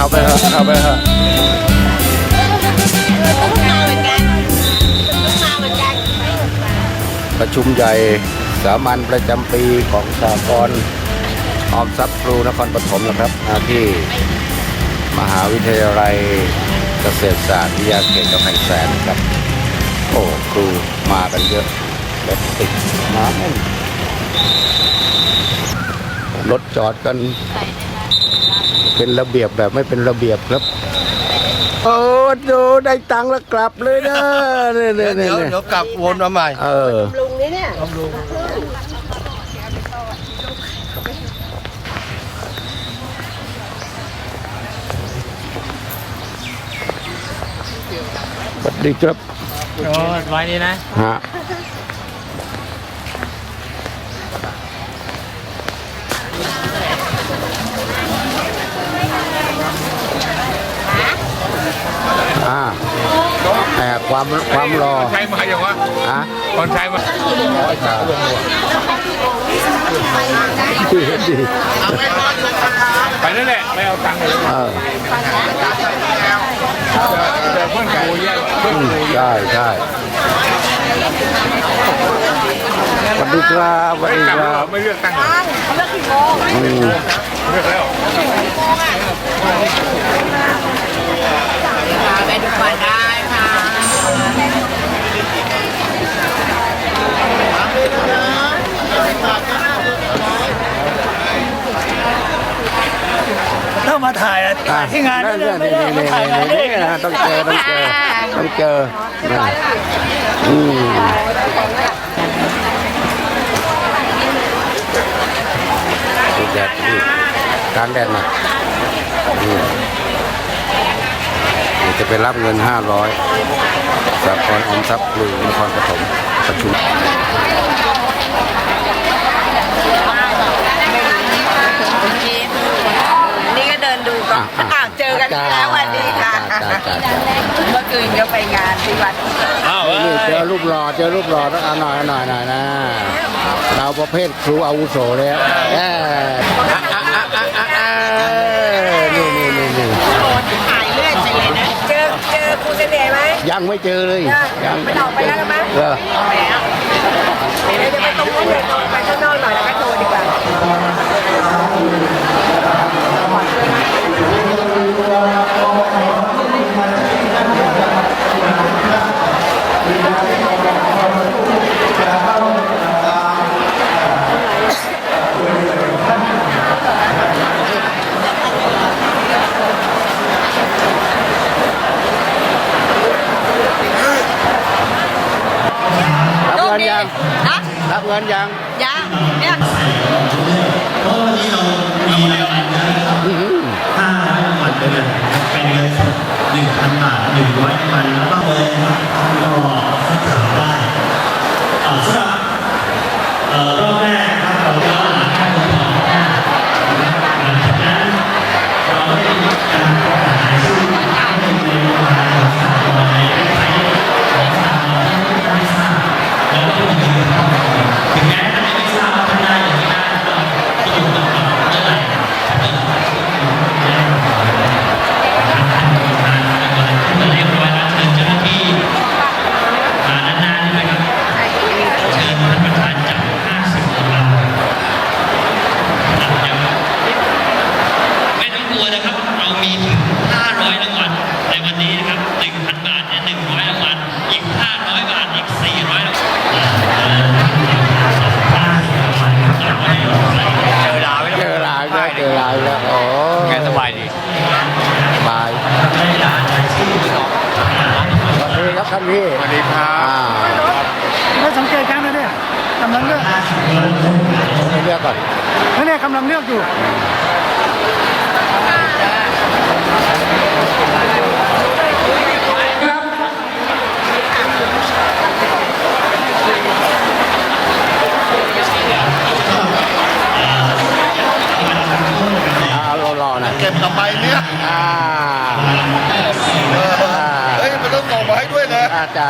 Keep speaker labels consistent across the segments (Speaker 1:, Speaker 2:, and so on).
Speaker 1: เข้าไปเถอะเข้าไปเถอะประชุมใหญ่สามัญประจำปีของสากลออมทรัพย์ครูนครปฐมนะครับที่มหาวิทยาลัยเกษตรศาสตร์วิทยาเขตกำแพงแสนครับ โอ้ครูมากันเยอะรถติดน้ำรถจอดกัน เป็นระเบียบแบบไม่เป็นระเบียบครับโอ้ดูได้ตังค์แล้วกลับเลยนะเนี่ยเนี่ย
Speaker 2: เดี๋ยว
Speaker 1: เนี่ย
Speaker 2: เดี๋ยวกลับวนมาใหม่
Speaker 1: เออ
Speaker 3: ลุงนี่เนี่ย
Speaker 1: สวัสดีครับ
Speaker 4: โอ้ไว้นี่นะ
Speaker 1: ฮะ อ่าแต่ความความรอ
Speaker 5: ใช้มาอย่างวะ
Speaker 1: ฮะ
Speaker 5: คนใช้มา
Speaker 1: ดีดี
Speaker 5: ไปนั่นแหละไม่เอาตังค์เลย
Speaker 1: เออ
Speaker 5: เจอเพื่อนกูเยอะเพื่อน
Speaker 1: อืม
Speaker 5: กูเยอะ
Speaker 1: ใช่ใช่สวัสดีครับสวัสดี
Speaker 5: กลับ
Speaker 1: ค
Speaker 5: แล้ว
Speaker 1: รับ
Speaker 5: ไม่เลือกตั้งเลย
Speaker 1: อืม
Speaker 5: เลือกแล้ว
Speaker 3: ไปดูก่อนได้ค่ะ
Speaker 4: ต้องมาถ่ายอะถ่ายที่งาน
Speaker 1: นั่
Speaker 4: นี่
Speaker 1: น
Speaker 4: ไม่
Speaker 1: นี่
Speaker 4: ได้
Speaker 1: นี่
Speaker 4: มาถ่ายงาน
Speaker 1: นี่
Speaker 4: นี่
Speaker 1: นี่นะต้องเจอต้องเจอต้องเจอนะอืมดูแดดนี่กลางแดดหน่อยนี่เดี๋ยวจะ ไปรับเงิน 500สากลออมทรัพย์ปลูนครปฐมประชุม
Speaker 3: นี่ก็เดินดูก่อนอ้าวเจอกันอีกแล้วสวันดีค่ะ
Speaker 1: จ้าจ้าจ้า
Speaker 3: เมื่อคืนก็ไปงานที่วัด
Speaker 4: อ้าว
Speaker 1: นี่เจอรูปหล่อเจอรูปหล่อต้องเอาหน่อยเอาหน่อยหน่อยนะ เราประเภทครูอาวุโสแล้ว
Speaker 3: จอครูเสน่ห์ไหม
Speaker 1: ยังไม่เจอเลยยัง
Speaker 3: มันออกไปแล้วหรือมั้ง
Speaker 1: เออ
Speaker 3: เดี๋ยวจะไปตรงนู้นเลยตรงไปข้างนอกหน่อยแล้วก็โทรดีกว่า
Speaker 1: รับเงินยัง
Speaker 3: ฮะ
Speaker 1: รับเงินยัง
Speaker 3: ยังเนี่ย
Speaker 1: อื้อหือ
Speaker 6: ห้าร้อยรางวัลเป็นเป็นเงินหนึ่งพันบาทหนึ่งร้อยรางวัลแล้วก็เลยครับก็สักถามได้อ่าสำหรับเอ่อรอบแรกนะครับ ท่านพี่ส
Speaker 4: วัสดี
Speaker 1: ครับอ่า
Speaker 7: ไม่สังเกตกันนะเนี่ยกำลังเลือก
Speaker 1: ให้เลือกก่อน
Speaker 7: แล้วเนี่ยกำลังเลือกอยู่
Speaker 1: เอารอๆหน่อย
Speaker 2: เก็บกลับไปเนี่ย
Speaker 1: อ่า
Speaker 2: จ้า
Speaker 1: จ้า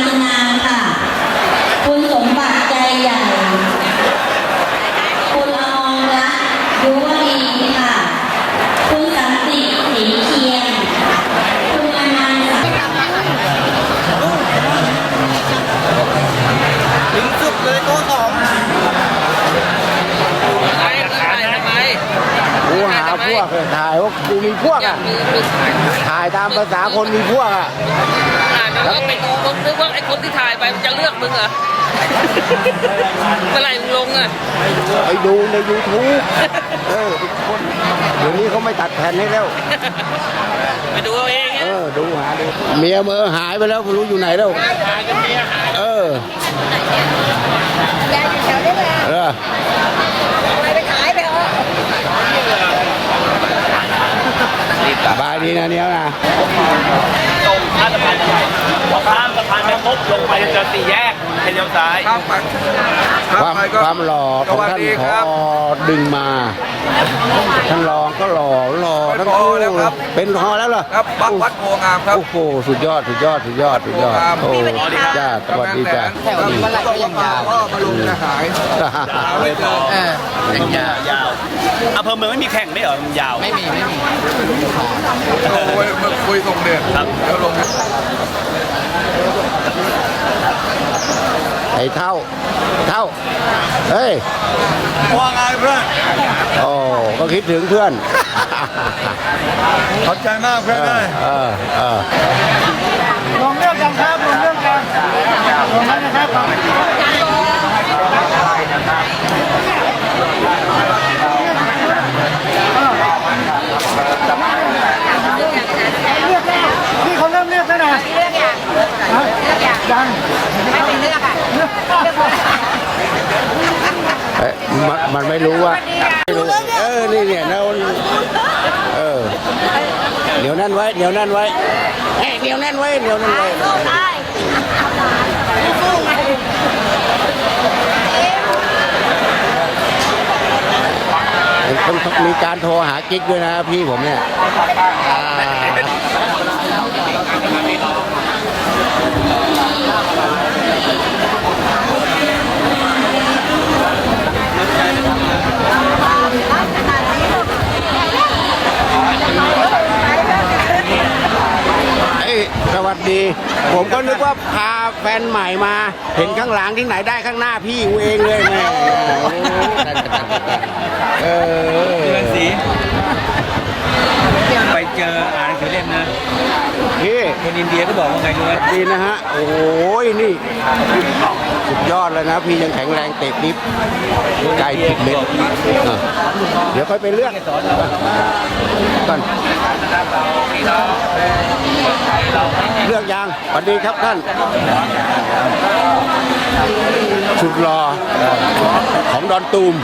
Speaker 8: งปราณนาค่ะ คุณสมบัติใจใหญ่ คุณอมรรัตน์ยุวดีค่ะ คุณสันติสีเทียนคุณอนันต์สัง
Speaker 1: กูหาพวกเลยถ่ายว่ากูมีพวกอะถ่ายตามภาษาคนมีพวกอะ
Speaker 3: อ่านแล้วไปดูมึงนึกว่าไอ้คนที่ถ่ายไปมันจะเลือกมึงเหรอเมื่อไหร่มึงลงอะ
Speaker 1: ไปดูใน YouTube เออทุกคนเดี๋ยวนี้เขาไม่ตัดแผ่นให้แล้ว
Speaker 3: ไปดูเอาเอง
Speaker 1: เออ ดูหาดูเมียเมอหายไปแล้วไม่รู้อยู่ไหนแล้ว เออเออ
Speaker 3: ไปขายไปเถอะ
Speaker 1: สบายดีนะเนี่ยนะ
Speaker 4: ข้ามสะพานใหญ่พอข้ามสะพานไปปุ๊บลงไปจะเจอ สี่แยกเป็นเลี้ยวซ้าย
Speaker 1: ความความหล่อของท่านพอดึงมาท่านรองก็หล่อหล่อทั้งคู่เป็นพอแล้วเหรอ
Speaker 2: ครับวัดวัดโพงามครับ
Speaker 1: โอ้โหสุดยอดสุดยอดสุดยอดสุดยอดโอ้จ้าสวัสดีจ้า
Speaker 2: แถวนี้เมื่อไหร่ก็ยังยาวก็มาลงจะหายไม่เจอเออ
Speaker 4: ยังยาว ยาวอำเภอเมืองไม่มีแข่งไม่เหรอมันยาว
Speaker 2: ไม่มี ไม่มี โอ้ยมาคุยส่งเดือนครับเดี๋ยวลง
Speaker 1: ไอ้เท่า เท่า เฮ้ย
Speaker 2: ว่าไงเพื่อน
Speaker 1: โอ้ ก็คิดถึงเพื่อน
Speaker 2: ขอบใจมากเพื่อนเลย
Speaker 1: เออเออ
Speaker 7: ลงเรื่องยังครับลงเรื่องยังลงแล้วนะครับเรียกแล้วนี่เขาเริ่มเรียกแล้วนะเรียกยังยัง
Speaker 1: เอ๊ะมันมัน ไม่รู้ว่าไม่รู้เออนี่เนี่ยนะเออเหนียวแน่นไว้เหนียวแน่นไว้เฮ้ยเหนียวแน่นไว้เหนียวแน่นไว้ต้องต้องมีการโทรหากิ๊กด้วยนะพี่ผมเนี่ย วัสดี ผมก็นึกว่าพาแฟนใหม่มา เห็นข้างหลังที่ไหนได้ข้างหน้าพี่กูเองเลยแม่เออ
Speaker 4: เดือนสีไป เจออ่านหนังสือเล่มนะ
Speaker 1: พี่
Speaker 4: คนอินเดียก็บอกว่าไงรู้ไหม
Speaker 1: ดีนะฮะ โอ้ยนี่สุดยอดเลยนะ พี่ยังแข็งแรงเตะนิบไกลผิดเม็ดเออเดี๋ยวค่อยไปเลือกก่อนเลือกยังสวัสดีครับท่าน ชุดรอของดอนตูม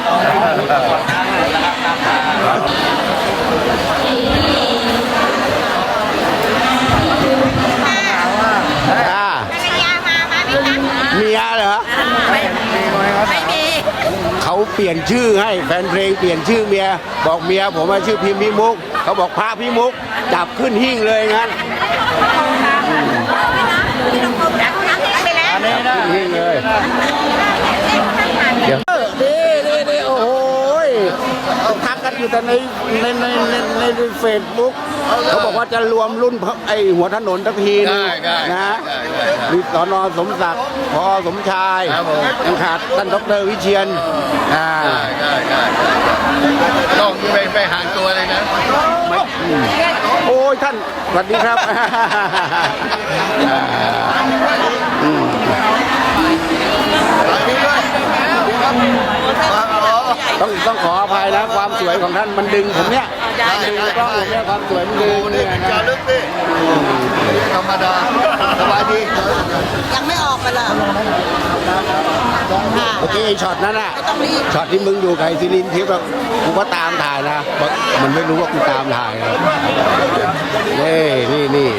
Speaker 1: อ่าเมียเหรอ
Speaker 3: ไม่มี
Speaker 1: เปลี่ยนชื่อให้แฟนเพลงเปลี่ยนชื่อเมีย บอกเมียผมว่าชื่อพิมพ์พิมุก เขาบอกพระพิมุก จับขึ้นหิ้งเลยงั้นขึ้นหิ้งเลยเดี๋ยวดีดีดีโอ้โหยทักกัน อยู่แต่ในในในในในเฟซบุ๊กเขาบอกว่าจะรวมรุ่นพระไอหัวถนนทักทีนึง
Speaker 2: ได้ได้
Speaker 1: นะ
Speaker 2: ได้ได้
Speaker 1: มีสอนอสมศักดิ์พอสมชาย
Speaker 2: ครับผม
Speaker 1: ยังขาดท่านดรวิเชียนอ่า
Speaker 2: ได้ได้ได้ต้องไปไปหาตัวเลยนะ
Speaker 1: ไม่อืมโอ้ยท่านสวัสดีครับอ่าอืมต้องต้องขออภัยนะ ค วยของท่านมันดึงผมเนี่ยมันดึงกล้องผมเนี่ยความสวยมันดึงผมเนี่ย
Speaker 2: จา
Speaker 1: นะ
Speaker 2: รึกดิธรรมดาสบายดี
Speaker 3: ยังไม่ออกมาเลย
Speaker 1: โอเคไอ้ช็อตนั้นอะช็อตที่มึงอยู่กับไอ้ซิลินทิพย์อะกูก็ตามถ่ายนะบอกมันไม่รู้ว่ากูตามถ่ายนะเฮ้ยนี่นี่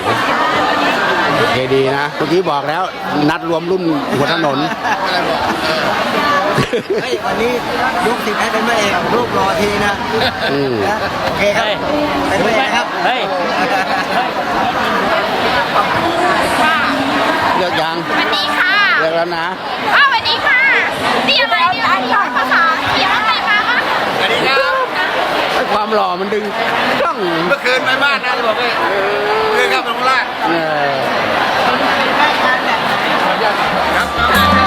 Speaker 1: เคดีนะเมื่อกี้บอกแล้ว นัดรวมรุ่นหัวถนน
Speaker 2: เฮ้ยวันนี้ยกสิบให้เป็นพระเอกรูปรอทีนะ
Speaker 1: อืม
Speaker 2: นะโอเคครับเป็นพระเอกครับ
Speaker 6: เฮ้ย
Speaker 1: เลือกยัง
Speaker 8: สวัสดีค่ะ
Speaker 1: เลือกแล้วนะ
Speaker 8: อ้าวสวัสดีค่ะเตรียมอะไรดีสอนภาษาเตรียมอะไรมาวะ
Speaker 2: สวัสดีครับ
Speaker 1: ไอ้ ความหล่อมันดึงต้อง
Speaker 2: เมื่อคืนไปบ้านนะจะบอกว่าเรื่องข้าวมับลงล่ง
Speaker 1: เออ ครับ